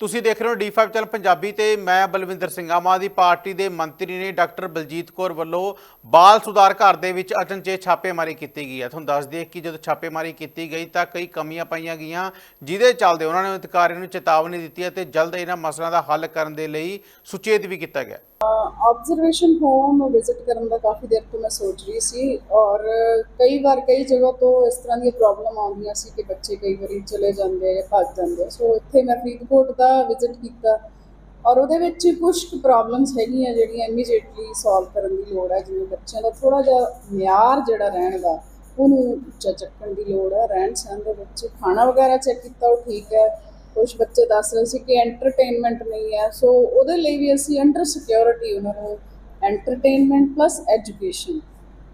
ਤੁਸੀਂ ਦੇਖ ਰਹੇ ਹੋ D5 ਚੈਨਲ ਪੰਜਾਬੀ ਤੇ ਮੈਂ ਬਲਵਿੰਦਰ ਸਿੰਘ ਆਮ ਆਦਮੀ ਪਾਰਟੀ ਦੇ ਮੰਤਰੀ ਨੇ ਡਾਕਟਰ ਬਲਜੀਤ ਕੌਰ ਵੱਲੋਂ ਬਾਲ ਸੁਧਾਰ ਘਰ ਦੇ ਵਿੱਚ ਅਚਨਚੇਤ ਛਾਪੇਮਾਰੀ ਕੀਤੀ ਗਈ ਹੈ। ਤੁਹਾਨੂੰ ਦੱਸ ਦਈਏ ਕਿ ਜਦੋਂ ਛਾਪੇਮਾਰੀ ਕੀਤੀ ਗਈ ਤਾਂ ਕਈ ਕਮੀਆਂ ਪਾਈਆਂ ਗਈਆਂ, ਜਿਹਦੇ ਚੱਲਦੇ ਉਹਨਾਂ ਨੇ ਅਧਿਕਾਰੀਆਂ ਨੂੰ ਚੇਤਾਵਨੀ ਦਿੱਤੀ ਹੈ ਤੇ ਜਲਦ ਇਹਨਾਂ ਮਸਲਿਆਂ ਦਾ ਹੱਲ ਕਰਨ ਦੇ ਲਈ ਸੁਚੇਤ ਵੀ ਕੀਤਾ ਗਿਆ। ਆਬਜ਼ਰਵੇਸ਼ਨ ਹੋਮ ਵਿਜ਼ਿਟ ਕਰਨ ਦਾ ਕਾਫੀ ਦੇਰ ਤੋਂ ਮੈਂ ਸੋਚ ਰਹੀ ਸੀ ਔਰ ਕਈ ਵਾਰ ਕਈ ਜਗ੍ਹਾ ਤੋਂ ਇਸ ਤਰ੍ਹਾਂ ਦੀਆਂ ਪ੍ਰੋਬਲਮ ਆਉਂਦੀਆਂ ਸੀ ਕਿ ਬੱਚੇ ਕਈ ਵਾਰੀ ਚਲੇ ਜਾਂਦੇ ਆ ਜਾਂ ਭੱਜ ਜਾਂਦੇ ਆ। ਸੋ ਇੱਥੇ ਮੈਂ ਫਰੀਦਕੋਟ ਦਾ ਵਿਜ਼ਿਟ ਕੀਤਾ ਔਰ ਉਹਦੇ ਵਿੱਚ ਕੁਝ ਪ੍ਰੋਬਲਮਸ ਹੈਗੀਆਂ ਜਿਹੜੀਆਂ ਇਮੀਡੀਏਟਲੀ ਸੋਲਵ ਕਰਨ ਦੀ ਲੋੜ ਹੈ, ਜਿਵੇਂ ਬੱਚਿਆਂ ਦਾ ਥੋੜਾ ਜਿਹਾ ਮਿਆਰ ਜਿਹੜਾ ਰਹਿਣ ਦਾ, ਉਹਨੂੰ ਉੱਚਾ ਚੱਕਣ ਦੀ ਲੋੜ ਹੈ। ਰਹਿਣ ਸਹਿਣ ਦੇ ਵਿੱਚ ਖਾਣਾ ਵਗੈਰਾ ਚੈੱਕ ਕੀਤਾ, ਉਹ ਠੀਕ ਹੈ। ਕੁਝ ਬੱਚੇ ਦੱਸ ਰਹੇ ਸੀ ਕਿ ਐਂਟਰਟੇਨਮੈਂਟ ਨਹੀਂ ਹੈ। ਸੋ ਉਹਦੇ ਲਈ ਵੀ ਅਸੀਂ ਅੰਡਰ ਸਿਕਿਉਰਿਟੀ ਉਹਨਾਂ ਨੂੰ ਐਂਟਰਟੇਨਮੈਂਟ ਪਲੱਸ ਐਜੂਕੇਸ਼ਨ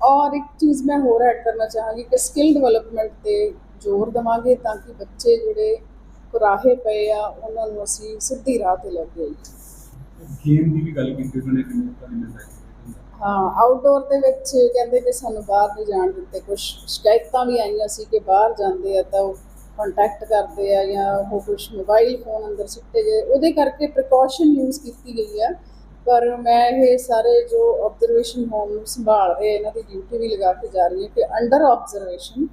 ਔਰ ਇੱਕ ਚੀਜ਼ ਮੈਂ ਹੋਰ ਐਡ ਕਰਨਾ ਚਾਹਾਂਗੀ ਕਿ ਸਕਿੱਲ ਡਿਵੈਲਪਮੈਂਟ ਤੇ ਜ਼ੋਰ ਦੇਵਾਂਗੇ ਤਾਂ ਕਿ ਬੱਚੇ ਜਿਹੜੇ ਕੁਰਾਹੇ ਪਏ ਆ ਉਹਨਾਂ ਨੂੰ ਅਸੀਂ ਸਿੱਧੀ ਰਾਹ ਤੇ ਲੈ ਕੇ ਆਈਏ। ਗੇਮ ਦੀ ਵੀ ਗੱਲ ਕੀਤੀ ਉਹਨਾਂ ਨੇ ਕਿ ਮੌਕਾ ਨਹੀਂ ਮਿਲਦਾ ਹਾਂ? ਆਊਟਡੋਰ ਦੇ ਵਿੱਚ ਕਹਿੰਦੇ ਕਿ ਸਾਨੂੰ ਬਾਹਰ ਨਹੀਂ ਜਾਣ ਦਿੱਤੇ ਕੁਝ ਸ਼ਿਕਾਇਤਾਂ ਵੀ ਆਈਆਂ ਸੀ ਕਿ ਬਾਹਰ ਜਾਂਦੇ ਆ ਤਾਂ ਉਹ ਕੰਟੈਕਟ ਕਰਦੇ ਆ ਜਾਂ ਉਹ ਕੁਝ ਮੋਬਾਈਲ ਫੋਨ ਅੰਦਰ ਸਿੱਟੇ ਗਏ ਉਹਦੇ ਕਰਕੇ ਪ੍ਰੀਕਾਸ਼ਨ ਯੂਜ਼ ਕੀਤੀ ਗਈ ਆ। ਪਰ ਮੈਂ ਇਹ ਸਾਰੇ ਜੋ ਆਬਜ਼ਰਵੇਸ਼ਨ ਹੋਮ ਨੂੰ ਸੰਭਾਲ ਰਹੇ ਇਹਨਾਂ ਦੀ ਡਿਊਟੀ ਵੀ ਲਗਾ ਕੇ ਜਾ ਰਹੀ ਹੈ ਕਿ ਅੰਡਰ ਆਬਜ਼ਰਵੇਸ਼ਨ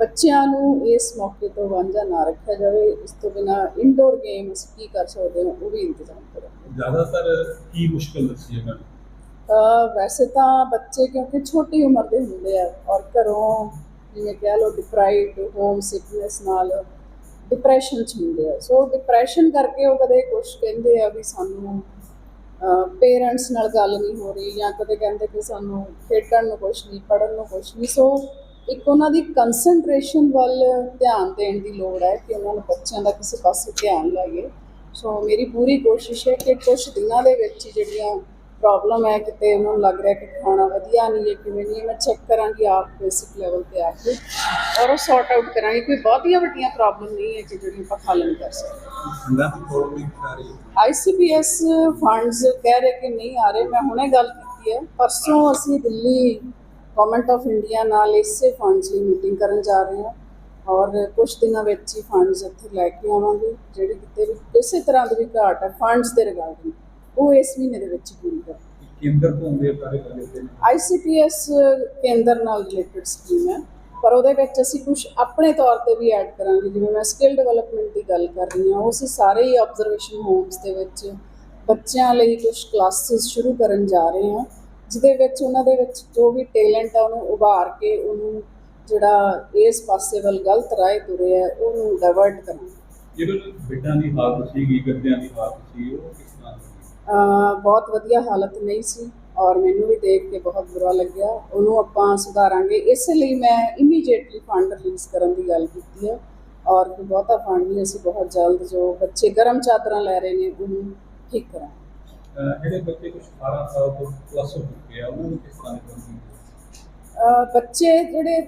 ਬੱਚਿਆਂ ਨੂੰ ਇਸ ਮੌਕੇ ਤੋਂ ਵਾਂਝਾ ਨਾ ਰੱਖਿਆ ਜਾਵੇ। ਇਸ ਤੋਂ ਬਿਨਾ ਇਨਡੋਰ ਗੇਮ ਅਸੀਂ ਕੀ ਕਰ ਸਕਦੇ ਹਾਂ ਉਹ ਵੀ ਇੰਤਜ਼ਾਮ ਕਰਾਂਗੇ ਜ਼ਿਆਦਾਤਰ ਕੀ ਮੁਸ਼ਕਲ ਦੱਸੀ ਹੈ ਮੈਨੂੰ ਵੈਸੇ ਤਾਂ ਬੱਚੇ ਕਿਉਂਕਿ ਛੋਟੀ ਉਮਰ ਦੇ ਹੁੰਦੇ ਆ ਔਰ ਘਰੋਂ ਜਿਵੇਂ ਕਹਿ ਲਓ ਡਿਪਰਾਈਵਡ ਹੋਮ ਸਿਕਨੈਸ ਨਾਲ ਡਿਪਰੈਸ਼ਨ ਚ ਹੁੰਦੇ ਆ। ਸੋ ਡਿਪਰੈਸ਼ਨ ਕਰਕੇ ਉਹ ਕਦੇ ਕੁਝ ਕਹਿੰਦੇ ਆ ਵੀ ਸਾਨੂੰ ਪੇਰੈਂਟਸ ਨਾਲ ਗੱਲ ਨਹੀਂ ਹੋ ਰਹੀ ਜਾਂ ਕਦੇ ਕਹਿੰਦੇ ਕਿ ਸਾਨੂੰ ਖੇਡਣ ਨੂੰ ਕੁਝ ਨਹੀਂ, ਪੜ੍ਹਨ ਨੂੰ ਕੁਝ ਨਹੀਂ। ਸੋ ਇੱਕ ਉਹਨਾਂ ਦੀ ਕਨਸੈਂਟਰੇਸ਼ਨ ਵੱਲ ਧਿਆਨ ਦੇਣ ਦੀ ਲੋੜ ਹੈ ਕਿ ਉਹਨਾਂ ਨੂੰ ਬੱਚਿਆਂ ਦਾ ਕਿਸੇ ਪਾਸੇ ਧਿਆਨ ਲਾਈਏ। ਸੋ ਮੇਰੀ ਪੂਰੀ ਕੋਸ਼ਿਸ਼ ਹੈ ਕਿ ਕੁਝ ਦਿਨਾਂ ਦੇ ਵਿੱਚ ਜਿਹੜੀਆਂ ਪ੍ਰੋਬਲਮ ਹੈ ਕਿਤੇ ਉਹਨਾਂ ਨੂੰ ਲੱਗ ਰਿਹਾ ਕਿ ਖਾਣਾ ਵਧੀਆ ਨਹੀਂ ਹੈ ਕਿਵੇਂ ਨਹੀਂ ਹੈ, ਮੈਂ ਚੈੱਕ ਕਰਾਂਗੀ ਆਪ ਬੇਸਿਕ ਲੈਵਲ ਤੇ ਆ ਕੇ ਔਰ ਉਹ ਸੌਰਟ ਆਊਟ ਕਰਾਂਗੀ ਕੋਈ ਬਹੁਤੀਆਂ ਵੱਡੀਆਂ ਪ੍ਰੋਬਲਮ ਨਹੀਂ ਹੈ ਕਿ ਜਿਹੜੀ ਆਪਾਂ ਹੱਲ ਨਹੀਂ ਕਰ ਸਕਦੇ ਸੰਗਤ ਦੀ ਪ੍ਰੋਬਲਮ ਨਹੀਂ ਆ ਰਹੀ ਆਈਸੀਪੀਐਸ ਫੰਡਸ ਕਹਿ ਰਹੇ ਕਿ ਨਹੀਂ ਆ ਰਹੇ ਮੈਂ ਹੁਣੇ ਗੱਲ ਕੀਤੀ ਹੈ। ਪਰਸੋਂ ਅਸੀਂ ਦਿੱਲੀ ਗਵਰਨਮੈਂਟ ਆਫ ਇੰਡੀਆ ਨਾਲ ਇਸੇ ਫੰਡਸ ਲਈ ਮੀਟਿੰਗ ਕਰਨ ਜਾ ਰਹੇ ਹਾਂ ਔਰ ਕੁਝ ਦਿਨਾਂ ਵਿੱਚ ਹੀ ਫੰਡਸ ਇੱਥੇ ਲੈ ਕੇ ਆਵਾਂਗੇ ਜਿਹੜੀ ਕਿਤੇ ਵੀ ਕਿਸੇ ਤਰ੍ਹਾਂ ਦੀ ਵੀ ਘਾਟ ਹੈ ਫੰਡਸ ਦੇ ਰਿਗਾਰਡਿੰਗ ਉਹ ਇਸ ਮਹੀਨੇ ਦੇ ਵਿੱਚ ਪੂਰੀ ਕਰਾਂਗੇ ਕੇਂਦਰ ਤੋਂ ਆ ਸਾਰੇ ਤੇ? ਆਈਸੀਪੀਐਸ ਕੇਂਦਰ ਨਾਲ ਰਿਲੇਟਡ ਸਕੀਮ ਹੈ ਪਰ ਉਹਦੇ ਵਿੱਚ ਅਸੀਂ ਕੁਝ ਆਪਣੇ ਤੌਰ ਤੇ ਵੀ ਐਡ ਕਰਾਂਗੇ ਜਿਵੇਂ ਮੈਂ ਸਕਿੱਲ ਡਿਵੈਲਪਮੈਂਟ ਦੀ ਗੱਲ ਕਰ ਰਹੀ ਹਾਂ ਉਹ ਅਸੀਂ ਸਾਰੇ ਹੀ ਆਬਜ਼ਰਵੇਸ਼ਨ ਹੋਮਸ ਦੇ ਵਿੱਚ ਬੱਚਿਆਂ ਲਈ ਕੁਝ ਕਲਾਸਿਸ ਸ਼ੁਰੂ ਕਰਨ ਜਾ ਰਹੇ ਹਾਂ ਜਿਹਦੇ ਵਿੱਚ ਉਹਨਾਂ ਦੇ ਵਿੱਚ ਜੋ ਵੀ ਟੈਲੈਂਟ ਆ ਉਹਨੂੰ ਉਭਾਰ ਕੇ ਉਹਨੂੰ ਜਿਹੜਾ ਇਸ ਪਾਸੇ ਵੱਲ ਗਲਤ ਰਾਹ ਤੁਰੇ ਹੈ ਉਹਨੂੰ ਡਾਇਵਰਟ ਕਰਾਂਗੇ। ਜਿਹੜੇ ਬੇਟਾਂ ਦੀ ਹਾਲਤ ਸੀਗੀ ਗੱਦਿਆਂ ਦੀ ਹਾਲਤ ਸੀ ਉਹ ਬਹੁਤ ਵਧੀਆ ਹਾਲਤ ਨਹੀਂ ਸੀ ਔਰ ਮੈਨੂੰ ਵੀ ਦੇਖ ਕੇ ਬਹੁਤ ਬੁਰਾ ਲੱਗਿਆ। ਉਹਨੂੰ ਆਪਾਂ ਸੁਧਾਰਾਂਗੇ। ਇਸ ਲਈ ਮੈਂ ਇਮੀਡੀਏਟਲੀ ਫੰਡ ਰਿਲੀਜ਼ ਕਰਨ ਦੀ ਗੱਲ ਕੀਤੀ ਹੈ ਔਰ ਕੋਈ ਬਹੁਤਾ ਫੰਡ ਨਹੀਂ ਅਸੀਂ ਬਹੁਤ ਜਲਦ ਜੋ ਬੱਚੇ ਗਰਮ ਚਾਦਰਾਂ ਲੈ ਰਹੇ ਨੇ ਉਹਨੂੰ ਠੀਕ ਕਰਾਂਗੇ। ਅਹ ਜਿਹੜੇ ਬੱਚੇ ਕੁਝ 18 ਸਾਲ ਤੋਂ ਪਲੱਸ ਹੋ ਚੁੱਕੇ ਆ ਉਹਨਾਂ ਨੂੰ ਕਿਸ ਤਰ੍ਹਾਂ ਦੀ ਅਹ ਬੱਚੇ ਜਿਹੜੇ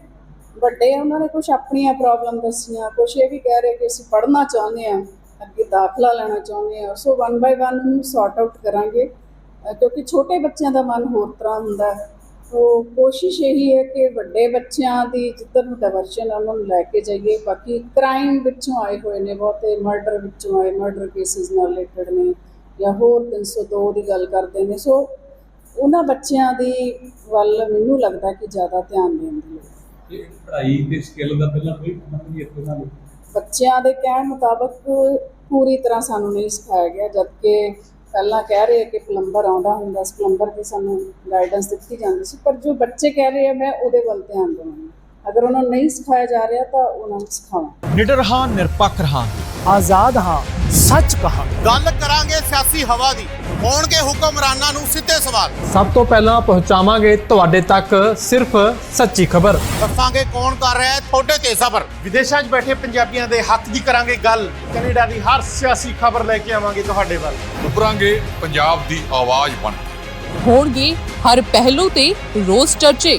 ਵੱਡੇ ਆ ਉਹਨਾਂ ਨੇ ਕੁਝ ਆਪਣੀਆਂ ਪ੍ਰੋਬਲਮ ਦੱਸੀਆਂ। ਕੁਝ ਇਹ ਵੀ ਕਹਿ ਰਹੇ ਕਿ ਅਸੀਂ ਪੜ੍ਹਨਾ ਚਾਹੁੰਦੇ ਆ। ਅੱਗੇ ਦਾਖਲਾ ਲੈਣਾ ਚਾਹੁੰਦੇ ਆ। ਸੋ ਵਨ ਬਾਈ ਵਨ ਉਹਨੂੰ ਸੌਰਟ ਆਊਟ ਕਰਾਂਗੇ। ਕਿਉਂਕਿ ਛੋਟੇ ਬੱਚਿਆਂ ਦਾ ਮਨ ਹੋਰ ਤਰ੍ਹਾਂ ਹੁੰਦਾ ਹੈ। ਸੋ ਕੋਸ਼ਿਸ਼ ਇਹੀ ਹੈ ਕਿ ਵੱਡੇ ਬੱਚਿਆਂ ਦੀ ਜਿੱਧਰ ਨੂੰ ਡਾਇਵਰਸ਼ਨ ਉਹਨਾਂ ਨੂੰ ਲੈ ਕੇ ਜਾਈਏ। ਬਾਕੀ ਕ੍ਰਾਈਮ ਵਿੱਚੋਂ ਆਏ ਹੋਏ ਨੇ ਬਹੁਤੇ ਮਰਡਰ ਵਿੱਚੋਂ ਆਏ ਮਰਡਰ ਕੇਸਿਸ ਨਾਲ ਰਿਲੇਟਡ ਨੇ ਜਾਂ ਹੋਰ 302 ਦੀ ਗੱਲ ਕਰਦੇ ਨੇ। ਸੋ ਉਹਨਾਂ ਬੱਚਿਆਂ ਦੀ ਵੱਲ ਮੈਨੂੰ ਲੱਗਦਾ ਕਿ ਜ਼ਿਆਦਾ ਧਿਆਨ ਦੇਣ ਦੀ ਲੋੜ ਹੈ। ਪੜ੍ਹਾਈ ਤੇ ਸਕਿੱਲ ਦਾ ਪਹਿਲਾਂ ਕੋਈ ਸੰਬੰਧ ਨਹੀਂ ਇੱਥੇ ਨਾਲ। ਬੱਚਿਆਂ ਦੇ ਕਹਿਣ ਮੁਤਾਬਕ ਪੂਰੀ ਤਰ੍ਹਾਂ ਸਾਨੂੰ ਨਹੀਂ ਸਿਖਾਇਆ ਗਿਆ, ਜਦਕਿ ਪਹਿਲਾਂ ਕਹਿ ਰਹੇ ਕਿ ਪਲੰਬਰ ਆਉਂਦਾ ਹੁੰਦਾ ਸੀ, ਪਲੰਬਰ ਦੀ ਸਾਨੂੰ ਗਾਈਡੈਂਸ ਦਿੱਤੀ ਜਾਂਦੀ ਸੀ, ਪਰ ਜੋ ਬੱਚੇ ਕਹਿ ਰਹੇ ਆ, ਮੈਂ ਉਹਦੇ ਵੱਲ ਧਿਆਨ ਦੇਵਾਂਗੀ। ਅਗਰ ਉਹਨਾਂ ਨੂੰ ਨਹੀਂ ਸਿਖਾਇਆ ਜਾ ਰਿਹਾ ਤਾਂ ਉਹਨਾਂ ਨੂੰ ਸਿਖਾਵਾਂ। ਨਿਡਰ ਹਾਂ ਨਿਰਪੱਖ ਰਹਾਂਗੇ ਆਜ਼ਾਦ ਹਾਂ ਸੱਚ ਕਹਾਂਗੇ। ਗੱਲ ਕਰਾਂਗੇ ਸਿਆਸੀ ਹਵਾ ਦੀ। ਹੋਣਗੇ ਹੁਕਮਰਾਨਾਂ ਨੂੰ ਸਿੱਧੇ ਸਵਾਲ। ਸਭ ਤੋਂ ਪਹਿਲਾਂ ਪਹੁੰਚਾਵਾਂਗੇ ਤੁਹਾਡੇ ਤੱਕ ਸਿਰਫ ਸੱਚੀ ਖਬਰ। ਦੱਸਾਂਗੇ ਕੌਣ ਕਰ ਰਿਹਾ ਹੈ ਤੁਹਾਡੇ ਤੇ ਸਫਰ ਵਿਦੇਸ਼ਾਂ 'ਚ ਬੈਠੇ ਪੰਜਾਬੀਆਂ ਦੇ ਹੱਕ ਦੀ ਕਰਾਂਗੇ ਗੱਲ। ਕੈਨੇਡਾ ਦੀ ਹਰ ਸਿਆਸੀ ਖਬਰ ਲੈ ਕੇ ਆਵਾਂਗੇ ਤੁਹਾਡੇ ਵੱਲ। ਉਭਰਾਂਗੇ ਪੰਜਾਬ ਦੀ ਆਵਾਜ਼ ਬਣ ਹੋਣਗੇ ਹਰ ਪਹਿਲੂ ਤੇ ਰੋਜ਼ ਚਰਚੇ।